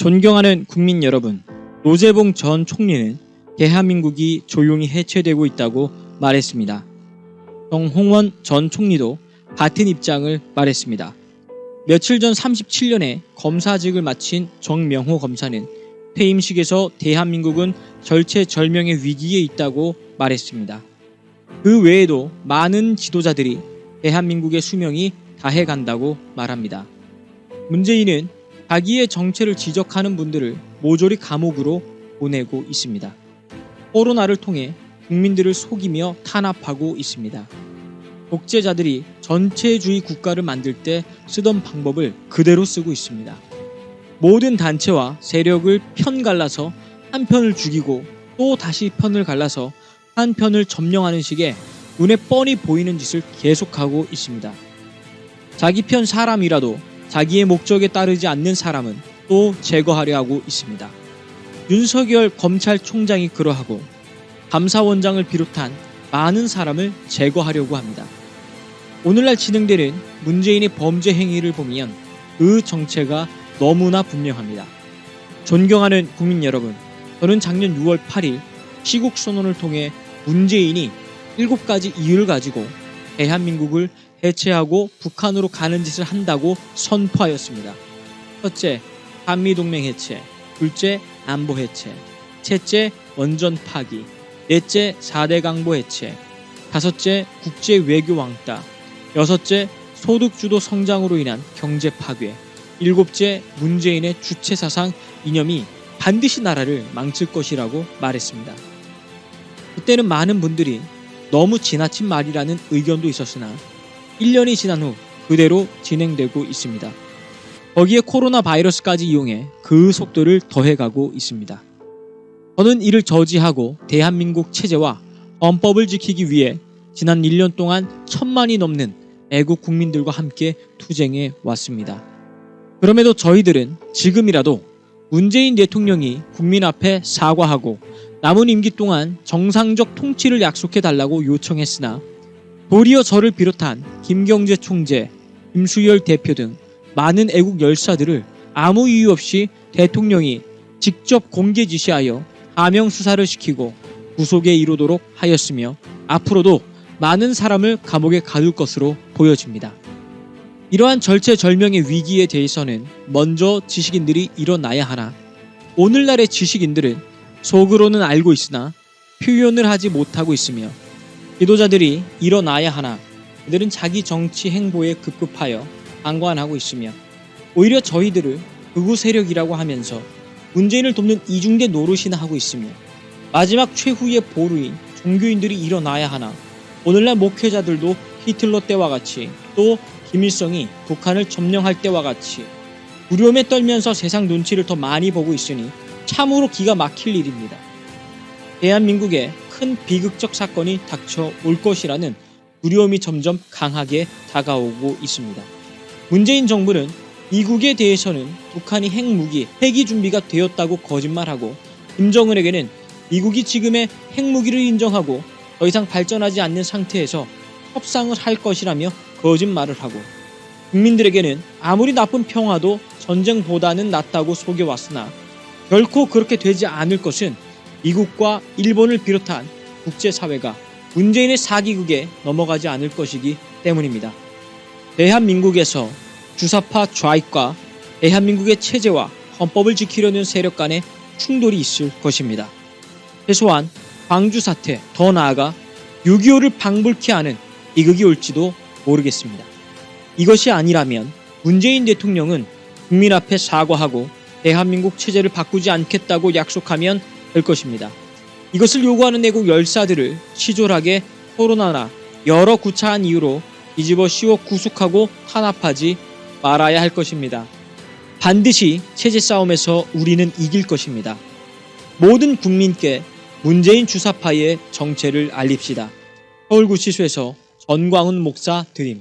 존경하는 국민 여러분, 노재봉 전 총리는 대한민국이 조용히 해체되고 있다고 말했습니다. 정홍원 전 총리도 같은 입장을 말했습니다. 며칠 전 37년에 검사직을 마친 정명호 검사는 퇴임식에서 대한민국은 절체절명의 위기에 있다고 말했습니다. 그 외에도 많은 지도자들이 대한민국의 수명이 다해 간다고 말합니다. 문재인은 자기의 정체를 지적하는 분들을 모조리 감옥으로 보내고 있습니다. 코로나를 통해 국민들을 속이며 탄압하고 있습니다. 독재자들이 전체주의 국가를 만들 때 쓰던 방법을 그대로 쓰고 있습니다. 모든 단체와 세력을 편 갈라서 한 편을 죽이고 또 다시 편을 갈라서 한 편을 점령하는 식의 눈에 뻔히 보이는 짓을 계속하고 있습니다. 자기 편 사람이라도 자기의 목적에 따르지 않는 사람은 또 제거하려 하고 있습니다. 윤석열 검찰총장이 그러하고 감사원장을 비롯한 많은 사람을 제거하려고 합니다. 오늘날 진행되는 문재인의 범죄 행위를 보면 그 정체가 너무나 분명합니다. 존경하는 국민 여러분, 저는 작년 6월 8일 시국 선언을 통해 문재인이 7가지 이유를 가지고 대한민국을 해체하고 북한으로 가는 짓을 한다고 선포하였습니다. 첫째, 한미동맹 해체. 둘째, 안보 해체. 셋째, 원전 파기. 넷째, 4대 강보 해체. 다섯째, 국제 외교 왕따. 여섯째, 소득주도 성장으로 인한 경제 파괴. 일곱째, 문재인의 주체 사상 이념이 반드시 나라를 망칠 것이라고 말했습니다. 그때는 많은 분들이 너무 지나친 말이라는 의견도 있었으나 1년이 지난 후 그대로 진행되고 있습니다. 거기에 코로나 바이러스까지 이용해 그 속도를 더해가고 있습니다. 저는 이를 저지하고 대한민국 체제와 헌법을 지키기 위해 지난 1년 동안 천만이 넘는 애국 국민들과 함께 투쟁해 왔습니다. 그럼에도 저희들은 지금이라도 문재인 대통령이 국민 앞에 사과하고 남은 임기 동안 정상적 통치를 약속해 달라고 요청했으나 도리어 저를 비롯한 김경재 총재, 김수열 대표 등 많은 애국 열사들을 아무 이유 없이 대통령이 직접 공개 지시하여 하명 수사를 시키고 구속에 이르도록 하였으며 앞으로도 많은 사람을 감옥에 가둘 것으로 보여집니다. 이러한 절체절명의 위기에 대해서는 먼저 지식인들이 일어나야 하나 오늘날의 지식인들은 속으로는 알고 있으나 표현을 하지 못하고 있으며 지도자들이 일어나야 하나 그들은 자기 정치 행보에 급급하여 방관하고 있으며 오히려 저희들을 극우 세력이라고 하면서 문재인을 돕는 이중대 노릇이나 하고 있으며 마지막 최후의 보루인 종교인들이 일어나야 하나 오늘날 목회자들도 히틀러 때와 같이 또 김일성이 북한을 점령할 때와 같이 두려움에 떨면서 세상 눈치를 더 많이 보고 있으니 참으로 기가 막힐 일입니다. 대한민국에 큰 비극적 사건이 닥쳐 올 것이라는 두려움이 점점 강하게 다가오고 있습니다. 문재인 정부는 미국에 대해서는 북한이 핵무기, 핵이 준비가 되었다고 거짓말하고 김정은에게는 미국이 지금의 핵무기를 인정하고 더 이상 발전하지 않는 상태에서 협상을 할 것이라며 거짓말을 하고 국민들에게는 아무리 나쁜 평화도 전쟁보다는 낫다고 속여왔으나 결코 그렇게 되지 않을 것은 미국과 일본을 비롯한 국제사회가 문재인의 사기극에 넘어가지 않을 것이기 때문입니다. 대한민국에서 주사파 좌익과 대한민국의 체제와 헌법을 지키려는 세력 간의 충돌이 있을 것입니다. 최소한 광주 사태, 더 나아가 6.25를 방불케 하는 비극이 올지도 모르겠습니다. 이것이 아니라면 문재인 대통령은 국민 앞에 사과하고 대한민국 체제를 바꾸지 않겠다고 약속하면 될 것입니다. 이것을 요구하는 내국 열사들을 치졸하게 코로나나 여러 구차한 이유로 뒤집어 씌워 구속하고 탄압하지 말아야 할 것입니다. 반드시 체제 싸움에서 우리는 이길 것입니다. 모든 국민께 문재인 주사파의 정체를 알립시다. 서울구치소에서 전광훈 목사 드림